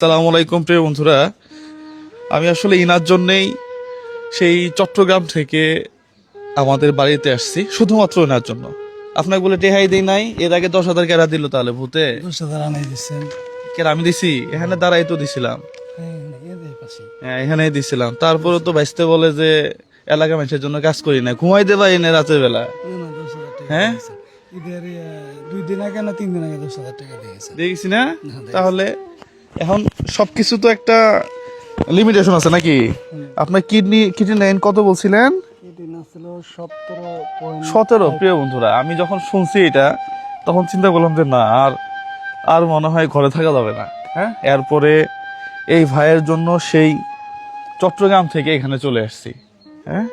সালাম আলাইকুম প্রিয় বন্ধুরা। আমি আসলে ইনার জন্যেই সেই চট্টগ্রাম থেকে আমাদের বাড়িতে আসছি শুধুমাত্র ইনার জন্য। আপনাকে বলে টেহাই দেই নাই এর আগে দশ হাজার কেরা দিল তাহলে ভূতে? দশ হাজার আনাই দিচ্ছেন কেরা আমি দিছি? এখানে দাঁড়াই তো দিছিলাম। হ্যাঁ হ্যাঁ এখানেই দিছিলাম। তারপরে তো বাইসতে বলে যে এলাকা মানুষের জন্য কাজ করি না। ঘুমাই দেবা এনে রাতের বেলা। হ্যাঁ? দুই দিন আগে না তিন দিন আগে দশ হাজার টাকা দিয়েছে। দেখছি না? তাহলে এখন সবকিছু তো একটা লিমিটেশন আছে নাকি? আপনার কিডনি কিডনি লাইন কত বলছিলেন? সতেরো প্রিয় বন্ধুরা আমি যখন শুনছি এটা তখন চিন্তা করলাম যে না আর আর মনে হয় ঘরে থাকা যাবে না। হ্যাঁ? এরপরে এই ভাইয়ের জন্য সেই চট্টগ্রাম থেকে এখানে চলে আসছি। হ্যাঁ?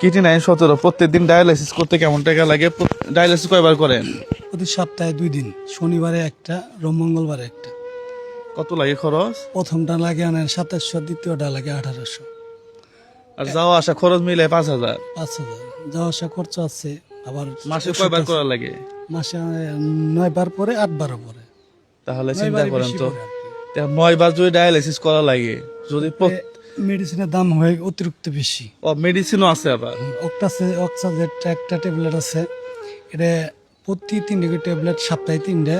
কিডনি নাইন সতেরো প্রত্যেক দিন ডায়ালাইসিস করতে কেমন টাকা লাগে? ডায়ালাইসিস কয়বার করেন? প্রতি সপ্তাহে দুই দিন শনিবারে একটা রোম মঙ্গলবারে একটা। কত লাগে খরচ? প্রথমটা লাগে আনেন সাতাশশো দ্বিতীয়টা লাগে আঠারোশো। আর যাওয়া আসা খরচ মিলে পাঁচ হাজার? পাঁচ হাজার। যাওয়া আসা খরচ আছে আবার মাসে কয়বার। করা লাগে? মাসে নয় বার পরে আট বারও পরে। তাহলে চিন্তা করেন তো। পরে আর কি। তা নয় বার যদি ডায়ালাইসিস করা লাগে যদি মেডিসিনের দাম হয়ে অতিরিক্ত বেশি। ও মেডিসিনও আছে আবার? অক্টাসে অক্সাজের একটা ট্যাবলেট আছে। এটা প্রতি তিনটে ট্যাবলেট সপ্তাহে তিনটে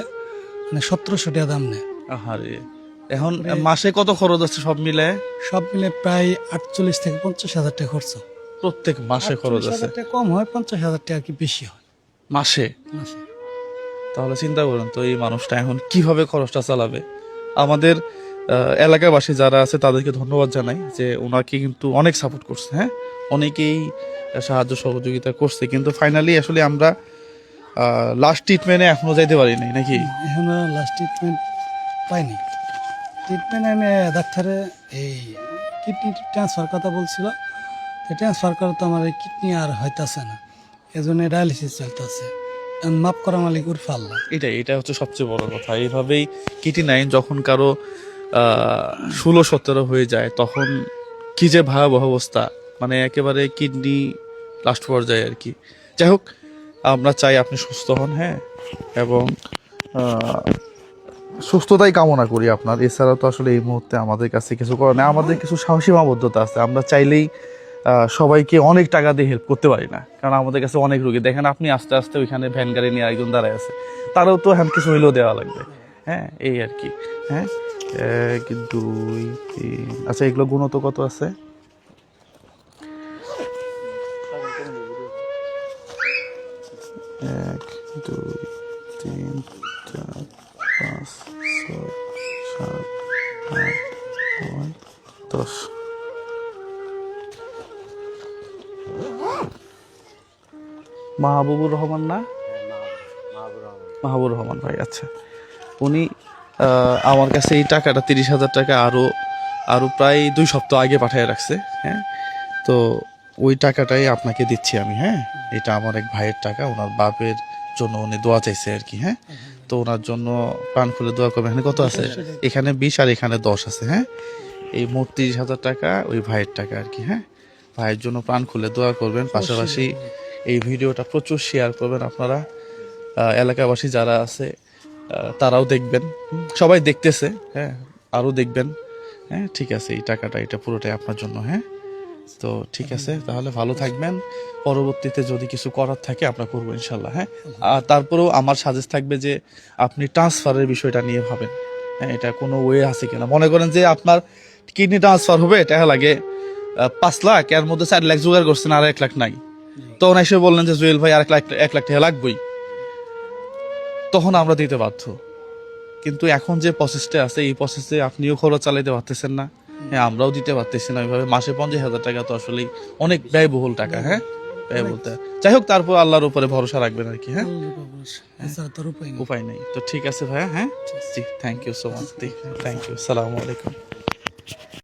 মানে সতেরোশো টাকা দাম নেয়। আহারে। এখন মাসে কত খরচ আছে সব মিলে? সব মিলে প্রায় আটচল্লিশ থেকে পঞ্চাশ হাজার টাকা খরচ। প্রত্যেক মাসে খরচ আছে? কম হয় পঞ্চাশ হাজার টাকা কি বেশি হয়? মাসে? মাসে। তাহলে চিন্তা করুন তো এই মানুষটা এখন কীভাবে খরচটা চালাবে? আমাদের এলাকাবাসী যারা আছে তাদেরকে ধন্যবাদ জানাই যে ওনাকে কিন্তু অনেক সাপোর্ট করছে হ্যাঁ? অনেকেই সাহায্য সহযোগিতা করছে কিন্তু ফাইনালি আসলে আমরা লাস্ট ট্রিটমেন্টে এখনও যাইতে পারিনি নাকি? এখন লাস্ট ট্রিটমেন্ট পাইনি। ট্রিটমেন্ট এনে ডাক্তারে এই কিডনি ট্রান্সফার কথা বলছিল। ট্রান্সফার করা তো আমার এই কিডনি আর হইতাছে না। এজন্য ডায়ালিসিস চলতেছে। মাপ করা মালিক উর ফাল্লা এটাই, এটা হচ্ছে সবচেয়ে বড় কথা। এইভাবেই কিটি নাইন যখন কারও ষোলো, সতেরো হয়ে যায়, তখন কি যে ভয়াবহ অবস্থা। মানে একেবারে কিডনি লাস্ট পর্যায়ে আর কি। যাই হোক, আমরা চাই আপনি সুস্থ হন হ্যাঁ? এবং সুস্থতাই কামনা করি আপনার। এছাড়া তো আসলে এই মুহূর্তে আমাদের কাছে কিছু করার নেই। আমাদের কিছু সীমাবদ্ধতা আছে। আমরা চাইলেই সবাইকে অনেক টাকা দিয়ে হেল্প করতে পারি না। কারণ আমাদের কাছে অনেক রুগী। দেখেন আপনি আস্তে আস্তে ওইখানে ভ্যান গাড়ি নিয়ে একজন দাঁড়ায় আছে। তারও তো হ্যাঁ কিছু হইলেও দেওয়া লাগবে। হ্যাঁ এই আর কি। হ্যাঁ এক, দুই, তিন আচ্ছা এগুলো গুণত কত আছে? এক, দুই, তিন, চার পাঁচ, ছয়, সাত, আট, নয়, দশ। মাহবুবুর রহমান না? মাহবুবুর রহমান ভাই আচ্ছা। উনি আমার কাছে এই টাকাটা তিরিশ হাজার টাকা আরও আরও প্রায় দুই সপ্তাহ আগে পাঠিয়ে রাখছে হ্যাঁ? তো ওই টাকাটাই আপনাকে দিচ্ছি আমি হ্যাঁ? এটা আমার এক ভাইয়ের টাকা, ওনার বাপের জন্য উনি দোয়া চাইছে আর কি হ্যাঁ? তো ওনার জন্য প্রাণ খুলে দোয়া করবেন। এখানে কত আছে? এখানে বিশ আর এখানে দশ আছে হ্যাঁ? এই মোট তিরিশ হাজার টাকা ওই ভাইয়ের টাকা আর কি হ্যাঁ? ভাইয়ের জন্য প্রাণ খুলে দোয়া করবেন। পাশাপাশি এই ভিডিওটা প্রচুর শেয়ার করবেন আপনারা। এলাকাবাসী যারা আছে তারাও দেখবেন। সবাই দেখতেছে হ্যাঁ? আরও দেখবেন। হ্যাঁ ঠিক আছে এই টাকাটা এটা পুরোটাই আপনার জন্য হ্যাঁ? তো ঠিক আছে তাহলে ভালো থাকবেন। পরবর্তীতে যদি কিছু করার থাকে আমরা করব ইনশাল্লাহ হ্যাঁ? আর তারপরেও আমার সাজেস্ট থাকবে যে আপনি ট্রান্সফারের বিষয়টা নিয়ে ভাবেন হ্যাঁ? এটা কোনো ওয়ে আছে কিনা? মনে করেন যে আপনার কিডনি ট্রান্সফার হবে এটা লাগে পাঁচ লাখ এর মধ্যে চার লাখ জোগাড় করছেন আর এক লাখ নাই। তখন এসে বললেন যে জুয়েল ভাই আর এক লাখ এক লাখ টাকা লাগবেই। তখন আমরা দিতে বাধ্য। কিন্তু এখন যে প্রসেসটা আছে এই প্রসেসে আপনিও খরচ চালাইতে পারতেছেন না। হ্যাঁ আমরাও দিতে পারতেছি না ওইভাবে। মাসে পঞ্চাশ হাজার টাকা তো আসলে অনেক ব্যয়বহুল টাকা হ্যাঁ? ব্যয়বহুল যাই হোক তারপর আল্লাহর উপরে ভরসা রাখবেন আর কি হ্যাঁ? এছাড়া উপায় নেই। উপায় নেই। তো ঠিক আছে ভাইয়া হ্যাঁ? জি thank you so much thank you সালামু আলাইকুম।